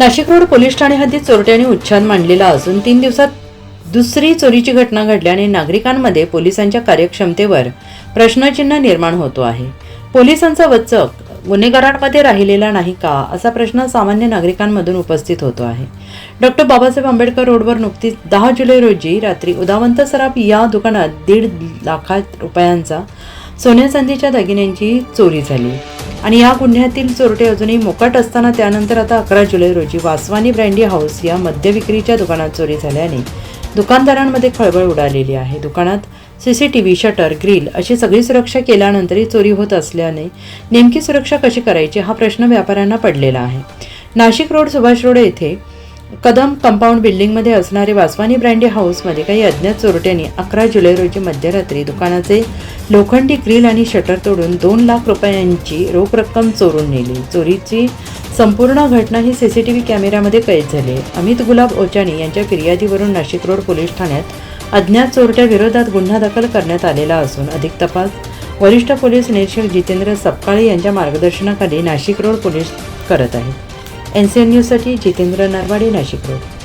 Nashik road police Thane हद्दीत चोरट्याने उच्छाद मांडलेला असून तीन दिवसात दुसरी चोरीची घटना घडल्याने नागरिकांमध्ये पोलिसांच्या कार्यक्षमतेवर प्रश्नचिन्ह निर्माण होतो आहे. पोलिसांचा वचक गुन्हेगारांमध्ये राहिलेला नाही का? असा प्रश्न सामान्य नागरिकांमधून उपस्थित होतो आहे. डॉक्टर बाबासाहेब आंबेडकर रोडवर नुकतीच दहा जुलै रोजी रात्री उदावंत सराफ या दुकानात दीड लाखात रुपयांचा सोन्या चांदीच्या दागिन्यांची चोरी झाली. आणि या गुन्ह्यातील चोरटे अजूनही मोकाट असताना त्यानंतर आता अकरा जुलै रोजी वासवानी ब्रँडी हाऊस या मद्य विक्रीच्या दुकानात चोरी झाल्याने दुकानदारांमध्ये खळबळ उडालेली आहे. दुकानात C C T V shutter grill अशी सगळी सुरक्षा केल्यानंतरही चोरी होत असल्याने नेमकी सुरक्षा कशी करायची हा प्रश्न व्यापाऱ्यांना पडलेला आहे. नाशिक रोड सुभाष रोड येथे कदम कंपाऊंड बिल्डिंगमध्ये असणारे वासवानी ब्रँडी हाऊसमध्ये काही अज्ञात चोरट्यांनी अकरा जुलै रोजी मध्यरात्री दुकानाचे लोखंडी ग्रिल आणि शटर तोडून दोन लाख रुपयांची रोख रक्कम चोरून नेली. चोरीची संपूर्ण घटना ही सी सी टी व्ही कॅमेऱ्यामध्ये कैद झाली. अमित गुलाब ओचानी यांच्या फिर्यादीवरून नाशिक रोड पोलीस ठाण्यात अज्ञात चोरट्या विरोधात गुन्हा दाखल करण्यात आलेला असून अधिक तपास वरिष्ठ पोलीस निरीक्षक जितेंद्र सपकाळे यांच्या मार्गदर्शनाखाली नाशिक रोड पोलीस करत आहेत. एन सी एन न्यूजसाठी जितेंद्र नरवाडे नाशिक रोड